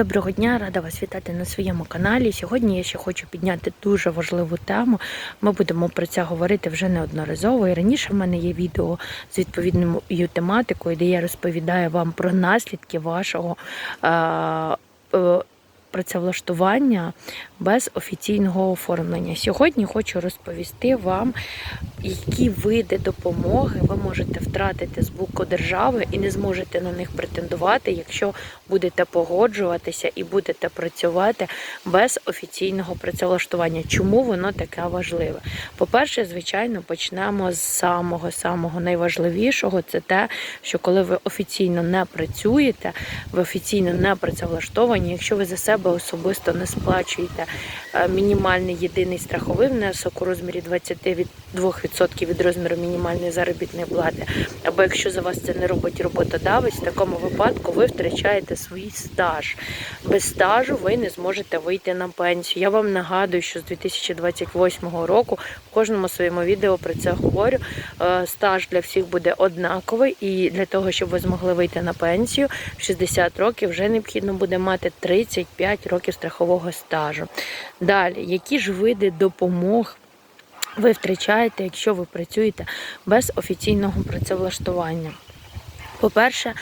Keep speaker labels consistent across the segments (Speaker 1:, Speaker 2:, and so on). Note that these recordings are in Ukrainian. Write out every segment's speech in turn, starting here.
Speaker 1: Доброго дня, рада вас вітати на своєму каналі. Сьогодні я ще хочу підняти дуже важливу тему. Ми будемо про це говорити вже неодноразово. І раніше в мене є відео з відповідною тематикою, де я розповідаю вам про наслідки вашого е- працевлаштування без офіційного оформлення. Сьогодні хочу розповісти вам, які види допомоги ви можете втратити з боку держави і не зможете на них претендувати, якщо будете погоджуватися і будете працювати без офіційного працевлаштування. Чому воно таке важливе? По-перше, звичайно, почнемо з самого самого найважливішого це те, що коли ви офіційно не працюєте, ви офіційно не працевлаштовані, якщо ви за себе особисто не сплачуєте е, мінімальний єдиний страховий внесок у розмірі 22% від розміру мінімальної заробітної плати, або якщо за вас це не робить роботодавець, в такому випадку ви втрачаєте свій стаж. Без стажу ви не зможете вийти на пенсію. Я вам нагадую, що з 2028 року в кожному своєму відео про це говорю. Е, Стаж для всіх буде однаковий, і для того, щоб ви змогли вийти на пенсію, в 60 років вже необхідно буде мати 35 років страхового стажу. Далі, які ж види допомог? Ви втрачаєте, якщо ви працюєте без офіційного працевлаштування. По-перше,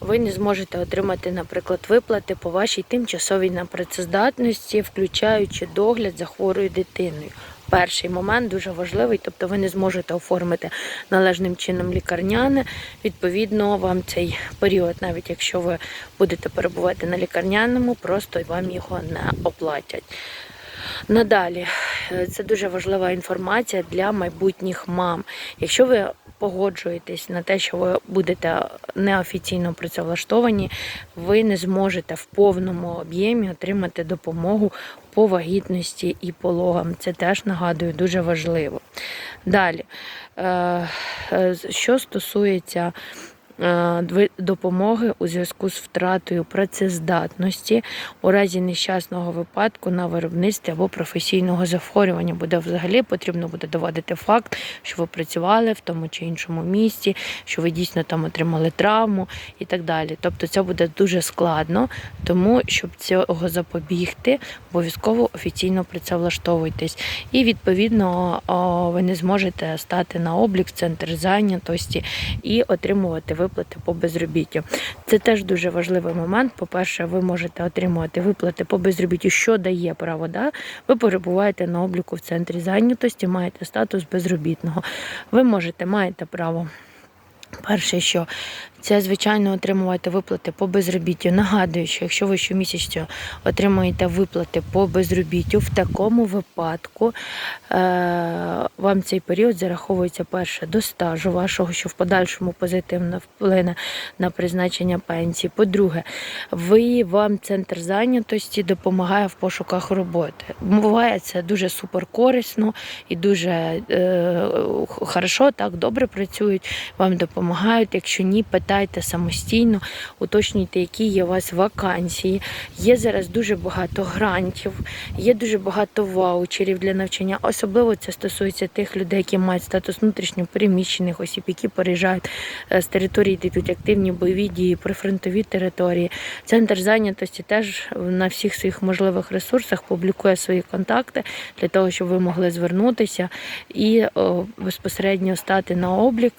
Speaker 1: ви не зможете отримати, наприклад, виплати по вашій тимчасовій непрацездатності, включаючи догляд за хворою дитиною. Перший момент дуже важливий, тобто ви не зможете оформити належним чином лікарняне. Відповідно, вам цей період, навіть якщо ви будете перебувати на лікарняному, просто вам його не оплатять. Надалі, е, це дуже важлива інформація для майбутніх мам. Якщо ви погоджуєтесь на те, що ви будете неофіційно працевлаштовані, ви не зможете в повному об'ємі отримати допомогу по вагітності і пологам. Це теж нагадую дуже важливо. Далі, е, е, що стосується допомоги у зв'язку з втратою працездатності у разі нещасного випадку на виробництві або професійного захворювання. Буде взагалі потрібно буде доводити факт, що ви працювали в тому чи іншому місці, що ви дійсно там отримали травму і так далі. Тобто це буде дуже складно, тому щоб цього запобігти, обов'язково офіційно працевлаштовуйтесь. І відповідно ви не зможете стати на облік в центр зайнятості і отримувати виплати по безробіттю. Це теж дуже важливий момент. По-перше, ви можете отримувати виплати по безробіттю, що дає право. Да? Ви перебуваєте на обліку в центрі зайнятості, маєте статус безробітного. Ви можете маєте право. Перше, що це, звичайно, отримувати виплати по безробіттю. Нагадую, що якщо ви щомісяця отримуєте виплати по безробіттю, в такому випадку е- вам цей період зараховується перше до стажу вашого, що в подальшому позитивно вплине на призначення пенсії. По-друге, ви вам центр зайнятості допомагає в пошуках роботи. Буває це дуже суперкорисно і дуже е- хорошо, так добре працюють, вам допомагають. Якщо ні, питайте самостійно, уточнюйте, які є у вас вакансії. Є зараз дуже багато грантів, є дуже багато ваучерів для навчання. Особливо це стосується тих людей, які мають статус внутрішньопереміщених осіб, які переїжджають з території, де йдуть активні бойові дії, прифронтові території. Центр зайнятості теж на всіх своїх можливих ресурсах публікує свої контакти для того, щоб ви могли звернутися і безпосередньо стати на облік.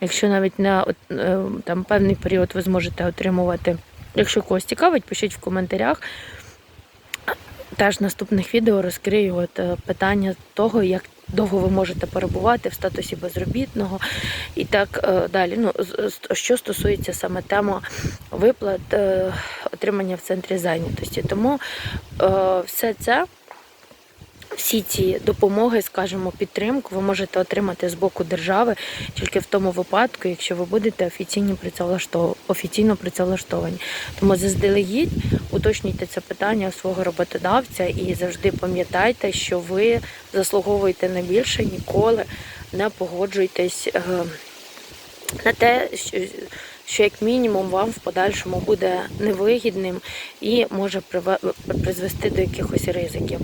Speaker 1: Якщо навіть на е, там певний період ви зможете отримувати. Якщо когось цікавить, пишіть в коментарях. Теж в наступних відео розкрию от е, питання того, як довго ви можете перебувати в статусі безробітного і так е, далі. Ну, Що стосується саме теми виплат отримання в центрі зайнятості. Тому все це. Всі ці допомоги, скажімо, підтримку ви можете отримати з боку держави тільки в тому випадку, якщо ви будете офіційно працевлаштов... офіційно працевлаштовані. Тому заздалегідь уточнюйте це питання свого роботодавця і завжди пам'ятайте, що ви заслуговуєте на більше, ніколи не погоджуйтесь на те, що що як мінімум вам в подальшому буде невигідним і може призвести до якихось ризиків.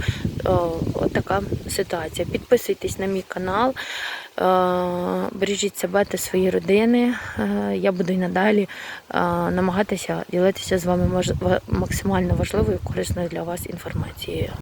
Speaker 1: Е, От така ситуація. Підписуйтесь на мій канал, е, бережіть себе та свої родини. Е, Я буду і надалі намагатися ділитися з вами максимально важливою і корисною для вас інформацією.